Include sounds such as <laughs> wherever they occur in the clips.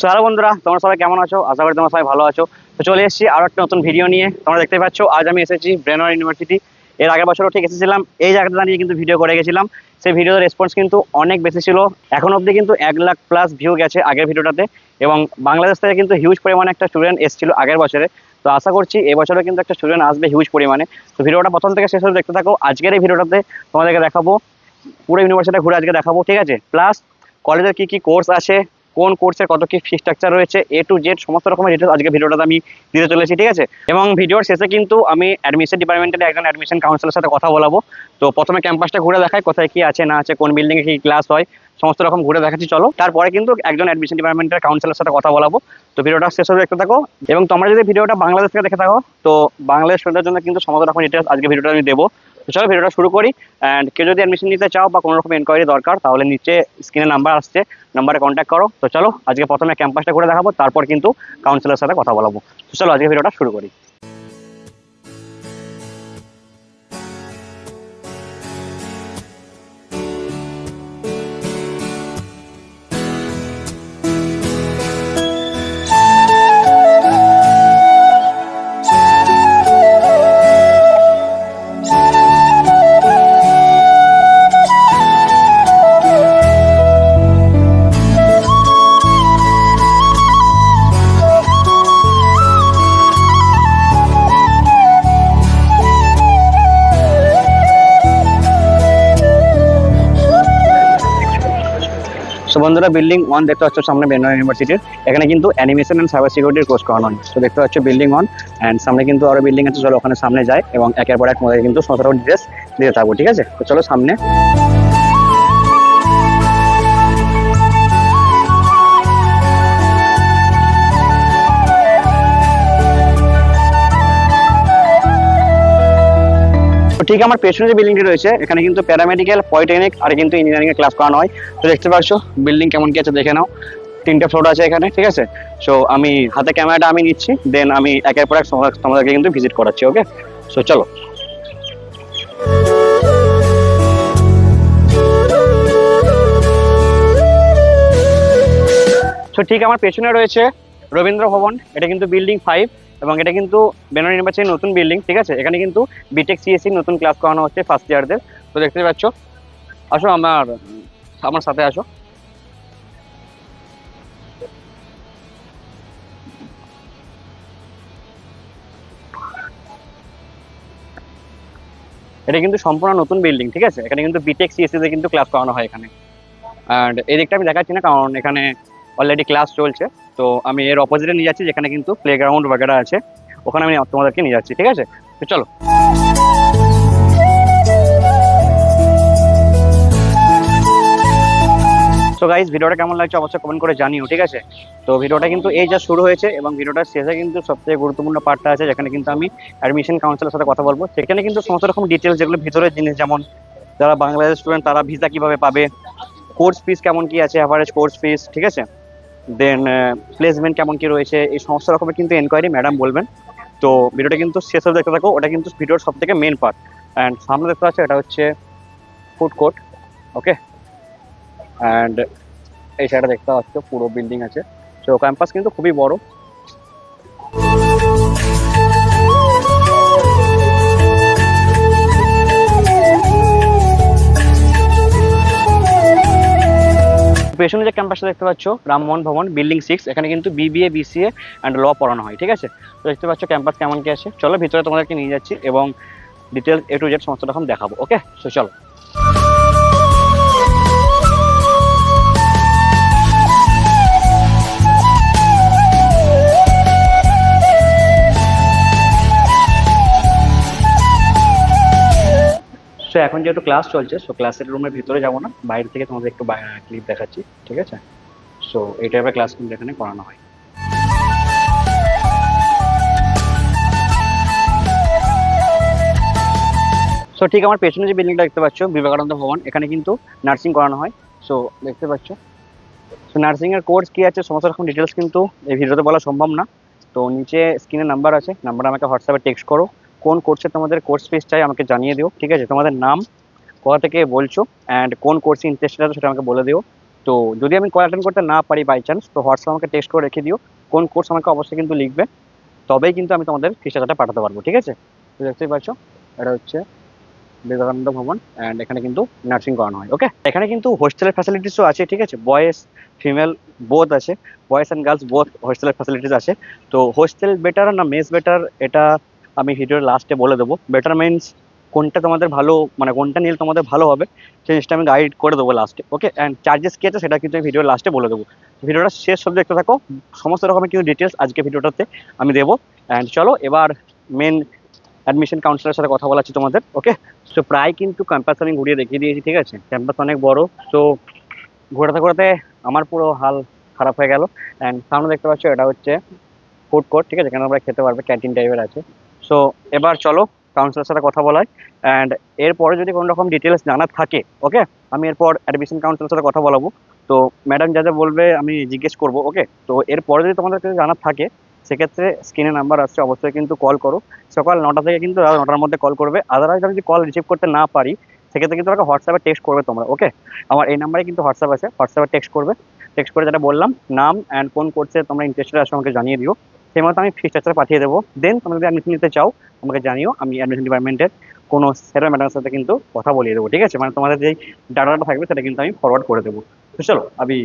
তো হ্যালো বন্ধুরা, তোমরা সবাই কেমন আছো? আশা করি তোমরা সবাই ভালো আছো। তো চলে এসেছি আরও একটা নতুন ভিডিও নিয়ে। তোমরা দেখতে পাচ্ছ, আজ আমি এসেছি ব্রেনর ইউনিভার্সিটি এর আগের বছরও ঠিক এসেছিলাম, এই জায়গাটা দাঁড়িয়ে কিন্তু ভিডিও করে গেছিলাম। সেই ভিডিওর রেসপন্স কিন্তু অনেক বেশি ছিল। এখন অবধি কিন্তু এক লাখ প্লাস ভিউ গেছে আগের ভিডিওটাতে এবং বাংলাদেশ থেকে কিন্তু হিউজ পরিমাণে একটা স্টুডেন্ট এসেছিল আগের বছরে। তো আশা করছি এবছরও কিন্তু একটা স্টুডেন্ট আসবে হিউজ পরিমাণে। তো ভিডিওটা প্রথম থেকে শেষ অবধি দেখতে থাকো। আজকের এই ভিডিওটাতে তোমাদেরকে দেখাবো। পুরো ইউনিভার্সিটি ঘুরে আজকে দেখাবো, ঠিক আছে? প্লাস কলেজের কি কি কোর্স আছে? কোন কোর্সের কত কি ফি স্ট্রাকচার রয়েছে এ টু জেড সমস্ত রকমের ডিটেলস আজকে ভিডিওটাতে আমি দিতে চলেছি, ঠিক আছে? এবং ভিডিওর শেষে কিন্তু আমি অ্যাডমিশন ডিপার্টমেন্টের একজন অ্যাডমিশন কাউন্সিলের সাথে কথা বলাবো। তো প্রথমে ক্যাম্পাসটা ঘুরে দেখাই, কোথায় কি আছে, না আছে, কোন বিল্ডিংয়ে কি ক্লাস হয়, সমস্ত রকম ঘুরে দেখাচ্ছি, চলো। তারপরে কিন্তু একজন অ্যাডমিশন ডিপার্টমেন্টের কাউন্সিলের সাথে কথা বলাবো। তো ভিডিওটা শেষ হয়ে দেখতে থাকো। এবং তোমরা যদি ভিডিওটা বাংলাদেশ থেকে দেখে থাকো, তো বাংলাদেশ জন্য কিন্তু সমস্ত রকম ডিটেলস আজকে ভিডিওটা আমি দেবো। তো চলো ভিডিওটা শুরু করি। অ্যান্ড কেউ যদি অ্যাডমিশন নিতে চাও বা কোনো রকম এনকোয়ারি দরকার, তাহলে নিচে স্ক্রিনে নাম্বার আসছে নাম্বারে কন্ট্যাক্ট করো। তো চলো, আজকে প্রথমে ক্যাম্পাসটা ঘুরে দেখাবো, তারপর কিন্তু কাউন্সিলের সাথে কথা বলাবো। তো চলো, আজকে ভিডিওটা শুরু করি। বন্ধুরা বিল্ডিং ওয়ান দেখতে পাচ্ছ সামনে বেঙ্গল ইউনিভার্সিটির এখানে কিন্তু অ্যানিমেশন অ্যান্ড সাইবার সিকিউরিটির কোর্স করানো হয়। তো দেখতে পাচ্ছ বিল্ডিং ওয়ান অ্যান্ড সামনে কিন্তু আরও বিল্ডিং আছে, চলো ওখানে সামনে যায় এবং একের পর এক মধ্যে কিন্তু সমস্ত ড্রেস দিতে থাকব, ঠিক আছে? তো চলো সামনে। ঠিক আমার পেছনে যে বিল্ডিংটি রয়েছে, এখানে কিন্তু প্যারামেডিক্যাল পলিটেকনিক আর কিন্তু ইঞ্জিনিয়ারিং এর ক্লাস করানো হয়। তো দেখতে পাচ্ছ বিল্ডিং কেমন কি আছে দেখে নাও। তিনটে ফ্লোর আছে এখানে, ঠিক আছে? সো আমি হাতে ক্যামেরাটা আমি নিচ্ছি দেন আমি একের পর এক তোমাদেরকে কিন্তু ভিজিট করাচ্ছি ওকে সো চলো। তো ঠিক আমার পেছনে রয়েছে রবীন্দ্র ভবন, এটা কিন্তু বিল্ডিং ফাইভ এবং এটা কিন্তু বেনার ইউনিভার্সিটির নতুন বিল্ডিং ঠিক আছে? এখানে কিন্তু বিটেক সিএসসি নতুন ক্লাস করানো হচ্ছে ফার্স্ট ইয়ারদের তো দেখতে পাচ্ছ? আসো আমার আমার সাথে আসো। এটা কিন্তু সম্পূর্ণ নতুন বিল্ডিং ঠিক আছে? এখানে কিন্তু বিটেক সিএসসি তে কিন্তু ক্লাস করানো হয় এখানে। অ্যান্ড এই দিকটা আমি দেখাচ্ছি না, কারণ এখানে অলরেডি ক্লাস চলছে। তো আমি এর অপোজিটে নিয়ে যাচ্ছি, যেখানে কিন্তু প্লে গ্রাউন্ড বাগেরা আছে। ওখানে আমি তোমাদেরকে নিয়ে যাচ্ছি, ঠিক আছে? তো চলো। তো গাইজ ভিডিওটা কেমন লাগছে অবশ্যই কমেন্ট করে জানিও, ঠিক আছে? তো ভিডিওটা কিন্তু এই যা শুরু হয়েছে এবং ভিডিওটার শেষে কিন্তু সবথেকে গুরুত্বপূর্ণ পার্টটা আছে, যেখানে কিন্তু আমি অ্যাডমিশন কাউন্সিলের সাথে কথা বলব। সেখানে কিন্তু সমস্ত রকম ডিটেলস যেগুলো ভিতরের জিনিস, যেমন যারা বাংলাদেশ স্টুডেন্ট তারা ভিসা কীভাবে পাবে কোর্স ফিস কেমন কি আছে অ্যাভারেজ কোর্স ফিস ঠিক আছে? দেন প্লেসমেন্ট কেমন কি রয়েছে, এই সমস্ত রকমের কিন্তু এনকোয়ারি ম্যাডাম বলবেন। তো ভিডিওটা কিন্তু শেষ অবধি দেখতে থাকো, ওটা কিন্তু ভিডিওর সব থেকে মেন পার্ট অ্যান্ড সামনে দেখতে পাচ্ছ, এটা হচ্ছে ফুড কোর্ট ওকে অ্যান্ড এই সাইডটা দেখতে পাচ্ছ, পুরো বিল্ডিং আছে। তো ক্যাম্পাস কিন্তু খুবই বড়। পেছনে যে ক্যাম্পাসটা দেখতে পাচ্ছ রামমোহন ভবন বিল্ডিং সিক্স এখানে কিন্তু বিবিএ বিসিএ অ্যান্ড ল পড়ানো হয়, ঠিক আছে? তো দেখতে পাচ্ছ ক্যাম্পাস কেমন কি আছে। চলো ভিতরে তোমাদেরকে নিয়ে যাচ্ছি এবং ডিটেলস এ টু জেড সমস্ত রকম দেখাবো ওকে সো চলো। সো এখন যেহেতু ক্লাস চলছে সো ক্লাসের রুমের ভিতরে যাব না। বাইরে থেকে তোমাদের একটু ক্লিপ দেখাচ্ছি, ঠিক আছে? সো এই টাইপের ক্লাস কিন্তু এখানে করানো হয়। সো ঠিক আমার পেছনে যে বিল্ডিংটা দেখতে পাচ্ছ, বিবেকানন্দ ভবন, এখানে কিন্তু নার্সিং করানো হয়। সো দেখতে পাচ্ছ? সো নার্সিং এর কোর্স কি আছে, সমস্ত রকম ডিটেলস কিন্তু এই ভিডিওতে বলা সম্ভব না। তো, নিচে স্ক্রিনে নাম্বার আছে নাম্বার আমাকে হোয়াটসঅ্যাপে টেক্সট করো। কোন কোর্সে তোমাদের কোর্স ফিস চাই আমাকে জানিয়ে দিও, ঠিক আছে? তোমাদের নাম কোথা থেকে বলছো অ্যান্ড কোন কোর্সে ইন্টারেস্টেড আছে সেটা আমাকে বলে দিও। তো যদি আমি কল অ্যাটেন্ড করতে না পারি বাই চান্স তো হোয়াটসঅ্যাপ আমাকে টেক্সট করে রেখে দিও, কোন কোর্স আমাকে অবশ্যই কিন্তু লিখবে, তবেই কিন্তু আমি তোমাদের ফিস টাকাটা পাঠাতে পারব, ঠিক আছে? তো দেখতেই পাচ্ছ, এটা হচ্ছে বিবেকানন্দ ভবন অ্যান্ড এখানে কিন্তু নার্সিং করানো হয় ওকে এখানে কিন্তু হোস্টেলের ফ্যাসিলিটিসও আছে, ঠিক আছে? বয়েজ ফিমেল বোথ আছে বয়েস অ্যান্ড গার্লস বোথ হোস্টেলের ফ্যাসিলিটিস আছে। তো হোস্টেল বেটার না মেস বেটার এটা আমি ভিডিওর লাস্টে বলে দেবো। বেটার মিনস কোনটা তোমাদের ভালো মানে কোনটা নিলে তোমাদের ভালো হবে, সেই জিনিসটা আমি গাইড করে দেবো লাস্টে ওকে অ্যান্ড চার্জেস কী আছে সেটা কিন্তু আমি ভিডিওর লাস্টে বলে দেবো। ভিডিওটা শেষ সব দেখতে থাকো, সমস্ত রকমের কিন্তু ডিটেলস আজকে ভিডিওটাতে আমি দেবো। অ্যান্ড চলো, এবার মেন অ্যাডমিশন কাউন্সিলের সাথে কথা বলাচ্ছি তোমাদের ওকে তো প্রায় কিন্তু ক্যাম্পাস আমি ঘুরিয়ে দেখিয়ে দিয়েছি, ঠিক আছে? ক্যাম্পাস অনেক বড় সো ঘোরাতে ঘোরাতে আমার পুরো হাল খারাপ হয়ে গেল। অ্যান্ড সামনে দেখতে পাচ্ছ, এটা হচ্ছে ফুড কোর্ট ঠিক আছে? এখানে আমরা খেতে পারবে ক্যান্টিন টাইপের আছে। সো এবার চলো কাউন্সিলের সাথে কথা বলাই। অ্যান্ড এরপরে যদি কোনো রকম ডিটেলস জানার থাকে ওকে আমি এরপর অ্যাডমিশন কাউন্সিলের সাথে কথা বলাবো। তো ম্যাডাম যা যা বলবে আমি জিজ্ঞেস করব ওকে তো এরপরে যদি তোমাদের কিছু জানার থাকে, সেক্ষেত্রে স্ক্রিনে নাম্বার আসছে, অবশ্যই কিন্তু কল করো। সকাল নটা থেকে কিন্তু রাত নটার মধ্যে কল করবে। আদারওয়াইজ আমি যদি কল রিসিভ করতে না পারি, সেক্ষেত্রে কিন্তু আমাকে হোয়াটসঅ্যাপে টেক্সট করবে তোমরা ওকে আমার এই নাম্বারে কিন্তু হোয়াটসঅ্যাপ আছে হোয়াটসঅ্যাপে টেক্সট করবে। টেক্সট করে যেটা বললাম, নাম অ্যান্ড কোন কোর্সে তোমরা ইন্টারেস্টেড আছো আমাকে জানিয়ে দিও। সেই মতো আমি ফি স্ট্রাকচার পাঠিয়ে দেবো। দেন তোমরা যদি অ্যাডমিশন নিতে চাও, আমাকে জানিও, আমি অ্যাডমিশন ডিপার্টমেন্টের কোনো স্যারের ম্যাডামের সাথে কিন্তু কথা বলিয়ে দেবো, ঠিক আছে? মানে তোমাদের যেই ডাটাটা থাকবে, সেটা কিন্তু আমি ফরওয়ার্ড করে দেবো। তো চলো, আমি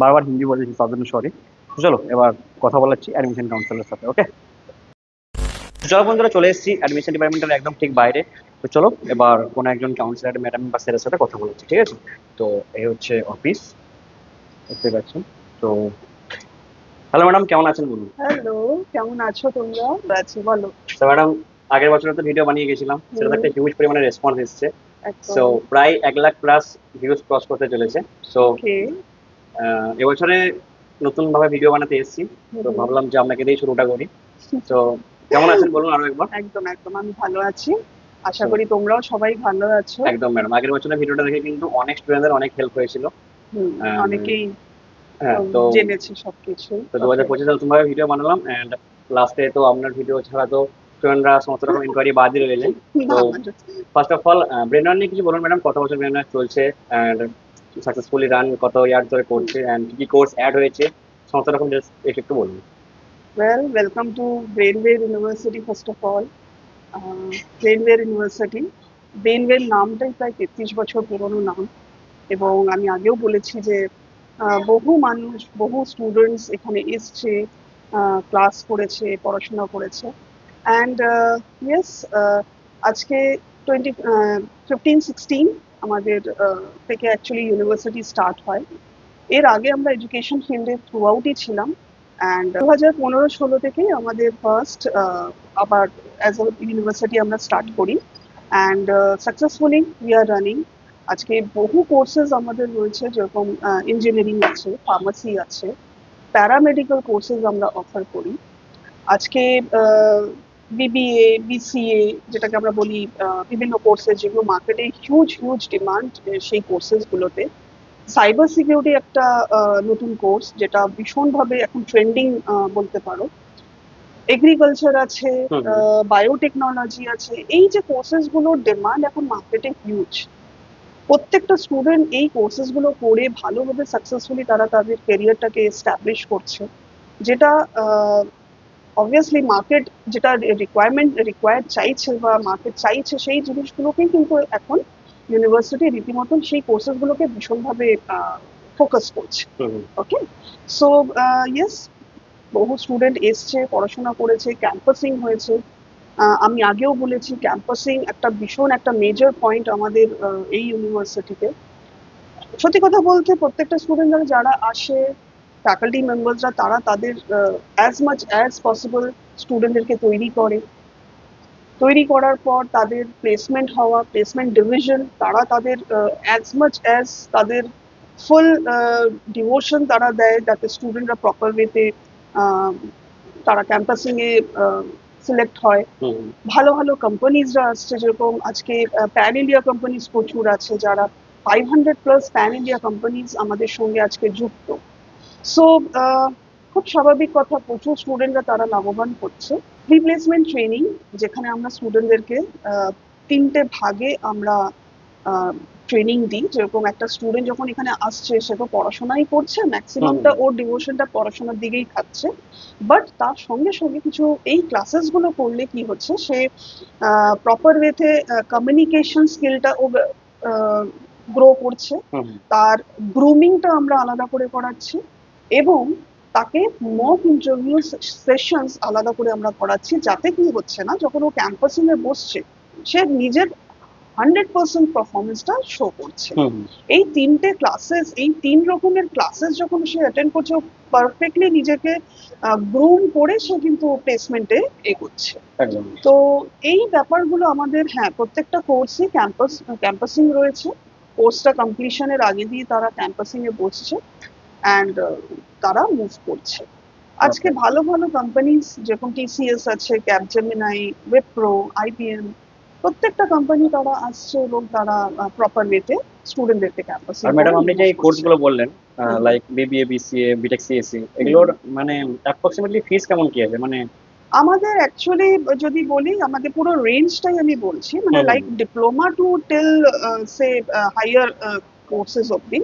বারবার হিন্দি বলেছি তার জন্য সরি তো চলো, এবার কথা বলাচ্ছি অ্যাডমিশন কাউন্সিলের সাথে ওকে চলো বন্ধুরা, চলে এসেছি অ্যাডমিশন ডিপার্টমেন্টের একদম ঠিক বাইরে। তো চলো, এবার কোনো একজন কাউন্সিলর ম্যাডাম বা স্যারের সাথে কথা বলাচ্ছি, ঠিক আছে? তো এই হচ্ছে অফিস দেখতে পাচ্ছেন? তো হ্যালো ম্যাডাম কেমন আছেন বলুন? হ্যালো কেমন আছো তোমরা? আছি বলো। তো ম্যাডাম আগের বছরে তো ভিডিও বানিয়ে গেছিলাম সেটাতে একটা হিউজ পরিমাণে রেসপন্স এসেছে। সো প্রায় এক লাখ প্লাস ভিউজ ক্রস করতে চলেছে। সো এবছরে নতুন ভাবে ভিডিও বানাতে এসেছি। তো ভাবলাম যে আপনাকে দিয়ে শুরুটা করি। তো কেমন আছেন বলুন আরও একবার? একদম একদম আমি ভালো আছি। আশা করি তোমরাও সবাই ভালো আছো। একদম ম্যাডাম আগের বছরের ভিডিওটা দেখে কিন্তু অনেক স্টুডেন্টদের অনেক হেল্প হয়েছিল। অনেকেই হ্যাঁ তো জেনেছে সবকিছু। তো দু হাজার পঁচিশে নতুন ভিডিও বানালাম অ্যান্ড লাস্টে তো আপনার ভিডিও ছাড়া তো স্টুডেন্টরা সমস্ত রকম ইনকোয়ারি বাদই রয়েছে <laughs> তো ফার্স্ট অফ অল ব্রেনার নিয়ে কিছু বলুন ম্যাডাম কত বছর চলছে অ্যান্ড সাকসেসফুলি রান কত ইয়ার ধরে করছে অ্যান্ড কি কি কোর্স অ্যাড হয়েছে সমস্ত রকম just একটু বলুন। ওয়েল ওয়েলকাম টু ব্রেনওয়ের ইউনিভার্সিটি ফার্স্ট অফ অল ব্রেনওয়ের ইউনিভার্সিটি ব্রেনওয়ের নামটাই প্রায় তেত্রিশ বছর পুরনো নাম। এবং আমি আগেও বলেছি যে বহু মানুষ, বহু স্টুডেন্টস এখানে এসছে ক্লাস করেছে, পড়াশোনা করেছে। অ্যান্ড ইয়েস আজকে টোয়েন্টি ফিফটিন সিক্সটিন আমাদের থেকে অ্যাকচুয়ালি ইউনিভার্সিটি স্টার্ট হয়। এর আগে আমরা এডুকেশন ফিল্ডে থ্রু আউটই ছিলাম। অ্যান্ড দু হাজার পনেরো ষোলো থেকে আমাদের ফার্স্ট আবার অ্যাজ আ ইউনিভার্সিটি আমরা স্টার্ট করি। And successfully we are running আজকে বহু কোর্সেস আমাদের রয়েছে যেরকম ইঞ্জিনিয়ারিং আছে ফার্মাসি আছে প্যারামেডিক্যাল কোর্সেস আমরা অফার করি। আজকে বিবিএ বিসিএ যেটাকে আমরা বলি আহ, বিভিন্ন কোর্সেস যেগুলো মার্কেটে হিউজ হিউজ ডিমান্ড সেই কোর্সেসগুলোতে সাইবার সিকিউরিটি একটা আহ, নতুন কোর্স যেটা ভীষণভাবে এখন ট্রেন্ডিং বলতে পারো। এগ্রিকালচার আছে। বায়োটেকনোলজি আছে এই যে কোর্সেসগুলোর ডিমান্ড এখন মার্কেটে হিউজ প্রত্যেকটা স্টুডেন্ট এই কোর্সেসগুলো করে ভালোভাবে সাকসেসফুলি তারা তাদের কেরিয়ারটাকে এস্টাবলিশ করছে। যেটা অবভিয়াসলি মার্কেট যেটা রিকোয়ারমেন্ট রিকোয়ার্ড চাইছে বা মার্কেট চাইছে সেই জিনিসগুলোকেই কিন্তু এখন ইউনিভার্সিটি রীতিমতন সেই কোর্সেসগুলোকে ভীষণভাবে ফোকাস করছে। ওকে সো ইয়েস বহু স্টুডেন্ট এসছে পড়াশোনা করেছে ক্যাম্পাসিং হয়েছে। আমি আগেও বলেছি ক্যাম্পাসিং একটা ভীষণ একটা মেজর পয়েন্ট আমাদের এই ইউনিভার্সিটিতে সত্যি কথা বলতে প্রত্যেকটা স্টুডেন্টরা যারা আসে ফ্যাকাল্টি মেম্বার্সরা তারা তাদের অ্যাজ মাচ অ্যাজ পসিবল স্টুডেন্টদেরকে তৈরি করে। তৈরি করার পর তাদের প্লেসমেন্ট হওয়া প্লেসমেন্ট ডিভিশন তারা তাদের অ্যাজ মাচ অ্যাজ তাদের ফুল ডিভোশন তারা দেয়, যাতে স্টুডেন্টরা প্রপার ওয়েতে তারা ক্যাম্পাসিং এ সিলেক্ট হয়। ভালো ভালো কোম্পানিজরা আসছে যেরকম আজকে প্যান ইন্ডিয়া কোম্পানিজ প্রচুর আছে যারা five hundred plus pan India companies আমাদের সঙ্গে আজকে যুক্ত। সো খুব স্বাভাবিক কথা প্রচুর স্টুডেন্টরা তারা লাভবান হচ্ছে রিপ্লেসমেন্ট ট্রেনিং যেখানে আমরা স্টুডেন্টদেরকে তিনটে ভাগে আমরা ট্রেনিং দিই। যেরকম একটা স্টুডেন্ট যখন এখানে আসছে সে তো পড়াশোনাই করছে ম্যাক্সিমামটা ওর ডিভোশনটা পড়াশোনার দিকেই খাচ্ছে। বাট তার সঙ্গে সঙ্গে কিছু এই ক্লাসেসগুলো করলে কি হচ্ছে সে প্রপার ওয়েতে কমিউনিকেশন স্কিলটা ও গ্রো করছে। তার গ্রুমিংটা আমরা আলাদা করে করাচ্ছি এবং তাকে মক ইন্টারভিউ সেশনস আলাদা করে আমরা করাচ্ছি। যাতে কি হচ্ছে না যখন ও ক্যাম্পাসিং এ বসছে সে নিজের হান্ড্রেড পার্সেন্ট পারফরমেন্সটা শো করছে। এই তিনটে ক্লাসেস এই তিন রকমের ক্লাসেস যখন সে অ্যাটেন্ড করছে পারফেক্টলি নিজেকে গ্রুম করে সে কিন্তু প্লেসমেন্টে এগোচ্ছে। তো এই ব্যাপারগুলো আমাদের হ্যাঁ প্রত্যেকটা কোর্সই ক্যাম্পাস ক্যাম্পাসিং রয়েছে। কোর্সটা কমপ্লিশনের আগে দিয়ে তারা ক্যাম্পাসিং এ বসছে অ্যান্ড তারা মুভ করছে। আজকে ভালো ভালো কোম্পানিজ যেরকম টিসিএস আছে ক্যাপজেমিনাই উইপ্রো আইবিএম প্রত্যেকটা কোম্পানি তারা আসছে এবং তারা প্রপার ওয়েতে স্টুডেন্টদেরকে ক্যাম্পাসে আর ম্যাডাম আপনি যে কোর্সগুলো বললেন like BBA BCA BTech CSC এগুলোর মানে অ্যাপ্রক্সিমেটলি ফিস কেমন কি আছে? মানে আমাদের অ্যাকচুয়ালি যদি বলি আমাদের পুরো রেঞ্জটাই আমি বলছি। মানে like diploma to till say higher courses অবধি।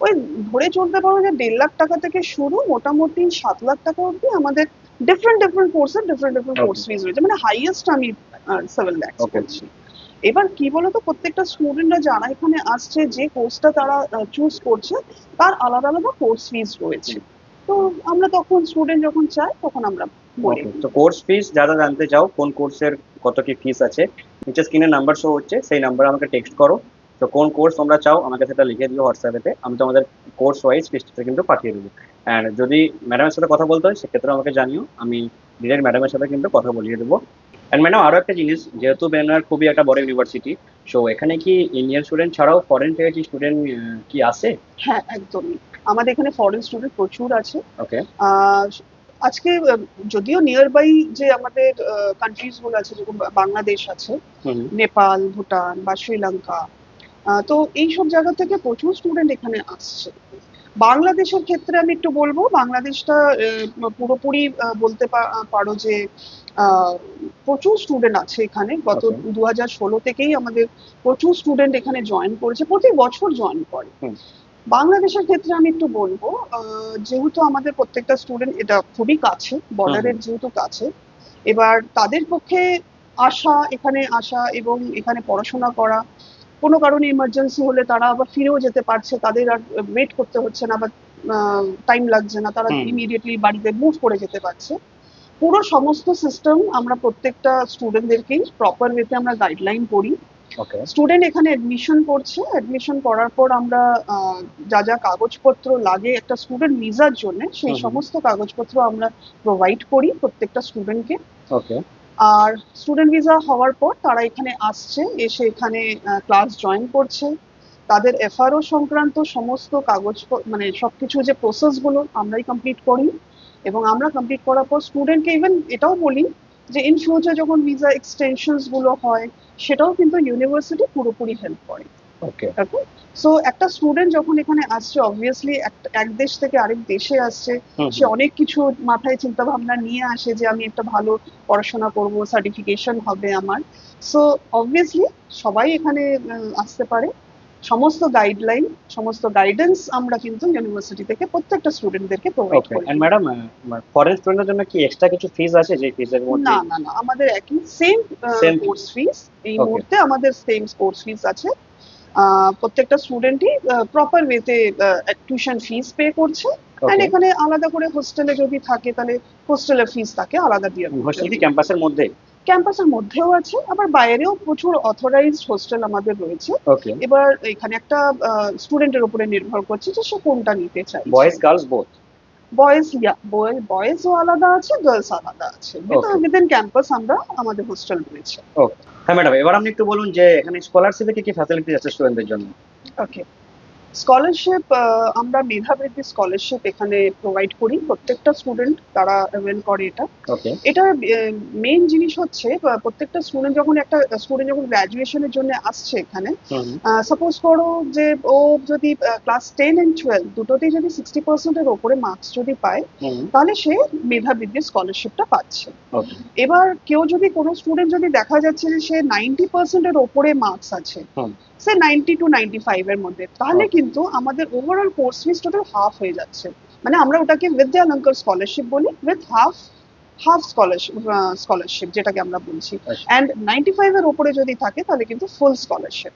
ওই ধরে চলতে পারো যে দেড় লাখ টাকা থেকে শুরু মোটামুটি সাত লাখ টাকা অবধি আমাদের ডিফারেন্ট ডিফারেন্ট কোর্সের ডিফারেন্ট ডিফারেন্ট কোর্স ফিজ রয়েছে। মানে হাইয়েস্ট আমি সেভেন ল্যাক্স. বলছি এবার কি বলতো প্রত্যেকটা স্টুডেন্টরা যারা এখানে আসছে যে কোর্সটা তারা চুজ করছে তার আলাদা আলাদা কোর্স ফিজ রয়েছে। তো আমরা তখন স্টুডেন্ট যখন চাই তখন আমরা তো কোর্স ফিস যারা জানতে চাও কোন কোর্সের কত কি ফিস আছে নিচে স্ক্রিনে নাম্বার শো হচ্ছে সেই নাম্বারে আমাকে টেক্সট করো। তো কোন কোর্স তোমরা চাও আমাকে সেটা লিখে দিও হোয়াটসঅ্যাপেতে আমি তোমাদের কোর্স ওয়াইজ ফিসটা কিন্তু পাঠিয়ে দেবো। অ্যান্ড যদি ম্যাডামের সাথে কথা বলতে হয় সেক্ষেত্রে আমাকে জানিও আমি ডিরেক্ট ম্যাডামের সাথে কিন্তু কথা বলিয়ে দেবো। অ্যান্ড ম্যাডাম আরও একটা জিনিস যেহেতু বেনার খুবই একটা বড় ইউনিভার্সিটি সো এখানে কি ইন্ডিয়ান স্টুডেন্ট ছাড়াও ফরেন থেকে কি স্টুডেন্ট কি আসে? হ্যাঁ একদমই। আমাদের এখানে ফরেন স্টুডেন্ট প্রচুর আছে। ওকে আজকে যদিও নিয়ার বাই যে আমাদের কান্ট্রিজগুলো আছে যেরকম বাংলাদেশ আছে নেপাল ভুটান বা শ্রীলঙ্কা তো এইসব জায়গা থেকে প্রচুর স্টুডেন্ট এখানে আসছে। বাংলাদেশের ক্ষেত্রে আমি একটু বলব বাংলাদেশটা পুরোপুরি বলতে পারো যে প্রচুর স্টুডেন্ট আছে এখানে। গত Okay. দু হাজার ষোলো থেকেই আমাদের প্রচুর স্টুডেন্ট এখানে জয়েন করেছে প্রতি বছর জয়েন করে। বাংলাদেশের ক্ষেত্রে আমি একটু বলব যেহেতু আমাদের প্রত্যেকটা স্টুডেন্ট এটা খুবই কাছে বর্ডারের যেহেতু কাছে এবার তাদের পক্ষে আসা এখানে আসা এবং এখানে পড়াশোনা করা কোনো কারণে ইমার্জেন্সি হলে তারা আবার ফিরেও যেতে পারছে তাদের আর ওয়েট করতে হচ্ছে না বা টাইম লাগছে না তারা ইমিডিয়েটলি বাড়িতে মুভ করে যেতে পারছে। পুরো সমস্ত সিস্টেম আমরা প্রত্যেকটা স্টুডেন্টদেরকেই প্রপার ওয়েতে আমরা গাইডলাইন করি। স্টুডেন্ট এখানে এডমিশন করছে। এডমিশন করার পর আমরা যা যা কাগজপত্র লাগে একটা স্টুডেন্ট ভিসার জন্য সেই। সমস্ত কাগজপত্র আমরা প্রোভাইড করি প্রত্যেকটা স্টুডেন্টকে ওকে আর স্টুডেন্ট ভিসা হওয়ার পর তারা এখানে আসছে এসে এখানে ক্লাস জয়েন করছে। তাদের এফআরও সংক্রান্ত সমস্ত কাগজ মানে সবকিছু যে প্রসেসগুলো আমরাই কমপ্লিট করি। এবং আমরা কমপ্লিট করার পর স্টুডেন্টকে ইভেন এটাও বলি যে ইন ফিউচার যখন ভিসা এক্সটেনশনসগুলো হয় সেটাও কিন্তু ইউনিভার্সিটি পুরোপুরি হেল্প করে। সো একটা স্টুডেন্ট যখন এখানে আসছে অবভিয়াসলি এক দেশ থেকে আরেক দেশে আসছে সে অনেক কিছু মাথায় চিন্তা ভাবনা নিয়ে আসে যে আমি একটা ভালো পড়াশোনা করব সার্টিফিকেশন হবে আমার। সো অবভিয়াসলি সবাই এখানে আসতে পারে। সমস্ত গাইডলাইন সমস্ত গাইডেন্স আমরা কিন্তু ইউনিভার্সিটি থেকে প্রত্যেকটা স্টুডেন্টদেরকে প্রোভাইড করি। এন্ড ম্যাডাম ফরেন স্টুডেন্টের জন্য কি এক্সট্রা কিছু ফিস আছে? যে ফিসের মধ্যে না না না আমাদের একই সেম কোর্স ফিস এই মুহূর্তে আমাদের সেম কোর্স ফিস আছে। প্রত্যেকটা স্টুডেন্টই প্রপার ওয়েতে টিউশন ফিস পে করছে। এন্ড এখানে আলাদা করে হোস্টেলে যদি থাকে তাহলে হোস্টেলের ফিস তাকে আলাদা দিয়ে হোস্টেল কি ক্যাম্পাসের মধ্যে? ক্যাম্পাসের মধ্যেও আছে আবার বাইরেও প্রচুর অথরাইজড হোস্টেল আমাদের রয়েছে। এবার এখানে একটা স্টুডেন্টের উপরে নির্ভর করছে যে সে কোনটা নিতে চায় boys girls both boys boys বয়েজও আলাদা আছে গার্লস আলাদা আছে. উইদিন ক্যাম্পাস আমরা আমাদের হোস্টেল রয়েছে। হ্যাঁ ম্যাডাম এবার আপনি একটু বলুন যে এখানে স্কলারশিপে কি কি ফ্যাসিলিটি আছে স্টুডেন্টদের জন্য? ওকে স্কলারশিপ আমরা মেধাবৃত্তি স্কলারশিপ এখানে প্রোভাইড করি। প্রত্যেকটা স্টুডেন্ট তারা অ্যাভেল করে এটা। এটা মেইন জিনিস হচ্ছে প্রত্যেকটা স্টুডেন্ট যখন একটা স্টুডেন্ট যখন গ্র্যাজুয়েশনের জন্য আসছে এখানে সাপোজ করো যে ও যদি ক্লাস টেন এন্ড টুয়েলভ দুটোতেই যদি সিক্সটি পার্সেন্টের ওপরে মার্কস যদি পায় তাহলে সে মেধাবৃত্তির স্কলারশিপটা পাচ্ছে। এবার কেউ যদি কোনো স্টুডেন্ট যদি দেখা যাচ্ছে যে সে নাইনটি পার্সেন্টের ওপরে মার্কস আছে। সে নাইনটি টু নাইনটি ফাইভ এর মধ্যে। তাহলে কিন্তু আমাদের overall course fees total half হয়ে যাচ্ছে। মানে আমরা ওটাকে বিদ্যালঙ্কর স্কলারশিপ বলি with half half scholarship scholarship যেটাকে আমরা বলছি। অ্যান্ড নাইনটি ফাইভ এর ওপরে যদি থাকে তাহলে কিন্তু ফুল স্কলারশিপ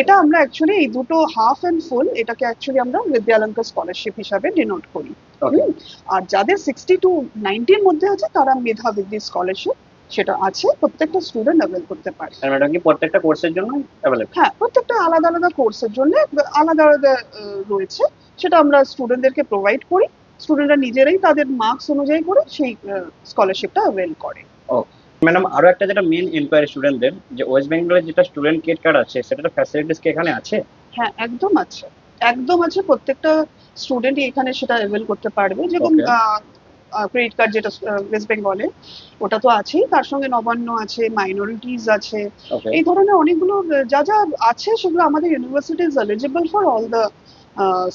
এটা আমরা অ্যাকচুয়ালি এই দুটো হাফ অ্যান্ড ফুল এটাকে অ্যাকচুয়ালি আমরা বিদ্যালঙ্কর স্কলারশিপ হিসাবে ডিনোট করি। আর যাদের সিক্সটি টু নাইনটির মধ্যে আছে তারা মেধাবৃত্তি স্কলারশিপ সেটা আছে প্রত্যেকটা স্টুডেন্ট অ্যাভেল করতে পারে। আর ম্যাডাম কি প্রত্যেকটা কোর্সের জন্য অ্যাভেলেবল হ্যাঁ প্রত্যেকটা আলাদা আলাদা কোর্সের জন্য আলাদা আলাদা রয়েছে। সেটা আমরা স্টুডেন্টদেরকে প্রোভাইড করি। স্টুডেন্টরা নিজেরাই তাদের মার্কস অনুযায়ী করে সেই স্কলারশিপটা অ্যাভেল করে। ম্যাডাম আরও একটা যেটা মেন ইনকোয়ারি স্টুডেন্টদের যে ওয়েস্ট বেঙ্গলের যেটা স্টুডেন্ট ক্রেডিট কার্ড আছে সেটার ফ্যাসিলিটিস কি এখানে আছে? হ্যাঁ একদম আছে। একদম আছে প্রত্যেকটা স্টুডেন্টই এখানে সেটা অ্যাভেল করতে পারবে। যেমন. ক্রেডিট কার্ড যেটা ওয়েস্ট বেঙ্গলে ওটা তো আছেই। তার সঙ্গে নবান্ন আছে মাইনরিটিস আছে। এই ধরনের অনেকগুলো যা যা আছে সেগুলো আমাদের universities is eligible for all the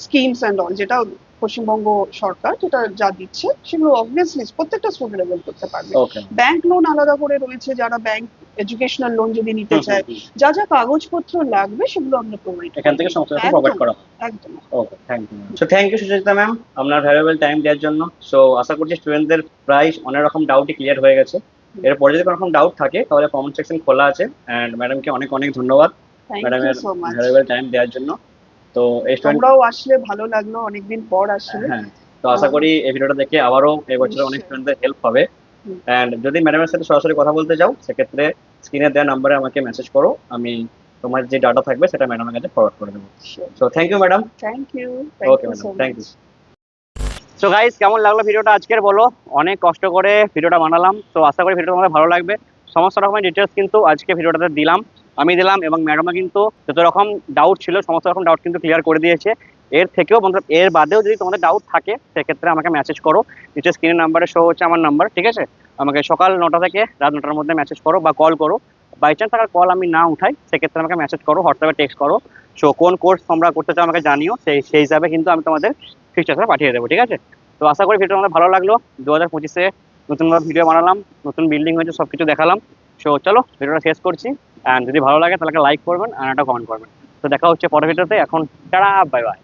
schemes and all যেটা পশ্চিমবঙ্গ সরকার যেটা যা দিচ্ছে সেগুলো অবভিয়াসলি প্রত্যেকটা স্টুডেন্ট অ্যাভেল করতে পারবে। ব্যাংক লোন আলাদা করে রয়েছে যারা ব্যাংক এডুকেশনাল লোন যদি নিতে চায়। যা যা কাগজপত্র লাগবে সেগুলো আমরা প্রোভাইড এখান থেকে সমস্ত কিছু প্রোভাইড করা। হয় একদম okay thank you so thank you Suchita ma'am আপনার ভ্যালুয়েবল টাইম দেওয়ার জন্য। সো আশা করছি স্টুডেন্টদের প্রায় অনেক রকম ডাউটই ক্লিয়ার হয়ে গেছে। এরপরে যদি কোনো রকম ডাউট থাকে তাহলে কমেন্ট সেকশন খোলা আছে। অ্যান্ড ম্যাডামকে অনেক অনেক ধন্যবাদ। ম্যাডামের ভ্যালুয়েবল টাইম দেওয়ার জন্য। তো তোমরাও আসলে ভালো লাগল অনেকদিন পর আসলে। হ্যাঁ তো আশা করি এই ভিডিওটা দেখে আবারও এবছর অনেক। স্টুডেন্টদের হেল্প হবে। অ্যান্ড যদি ম্যাডামের সাথে সরাসরি কথা বলতে চাও সেক্ষেত্রে স্ক্রিনে দেওয়া নাম্বারে আমাকে মেসেজ করো। আমি তোমার যে ডাটা থাকবে সেটা ম্যাডামের কাছে ফরওয়ার্ড করে দেবো। So thank you madam thank you okay madam thank you so guys কেমন লাগল ভিডিওটা আজকের বলো? অনেক কষ্ট করে ভিডিওটা বানালাম। তো আশা করি ভিডিওটা তোমাদের ভালো লাগবে। সমস্ত রকমের ডিটেলস কিন্তু আজকে ভিডিওটাতে দিলাম। আমি দিলাম এবং ম্যাডামও কিন্তু যত রকম ডাউট ছিল, সমস্ত রকম ডাউট কিন্তু ক্লিয়ার করে দিয়েছে। এর থেকেও বন্ধুরা, এর বাদেও যদি তোমাদের ডাউট থাকে, সেক্ষেত্রে আমাকে মেসেজ করো। নিচে স্ক্রিনের নাম্বারে শো হচ্ছে আমার নাম্বার ঠিক আছে? আমাকে সকাল নটা থেকে রাত নটার মধ্যে মেসেজ করো বা কল করো। বাই চান্স আবার কল আমি না উঠাই, সেক্ষেত্রে আমাকে মেসেজ করো, হোয়াটসঅ্যাপে টেক্সট করো। সো কোন কোর্স তোমরা করতে চাও আমাকে জানিও, সেই সেই হিসাবে কিন্তু আমি তোমাদের ফিচার্সটা পাঠিয়ে দেবো, ঠিক আছে? তো আশা করি ভিডিওটা আমাদের ভালো লাগল। দু হাজার পঁচিশে নতুনভাবে ভিডিও বানালাম, নতুন বিল্ডিং হয়েছে সব কিছু দেখালাম। সো চলো, ভিডিওটা শেষ করছি। অ্যান্ড যদি ভালো লাগে, তাহলে লাইক করবেন, আর একটা কমেন্ট করবেন। তো দেখা হচ্ছে পরের ভিডিওতে। এখন, টাটা বাই বাই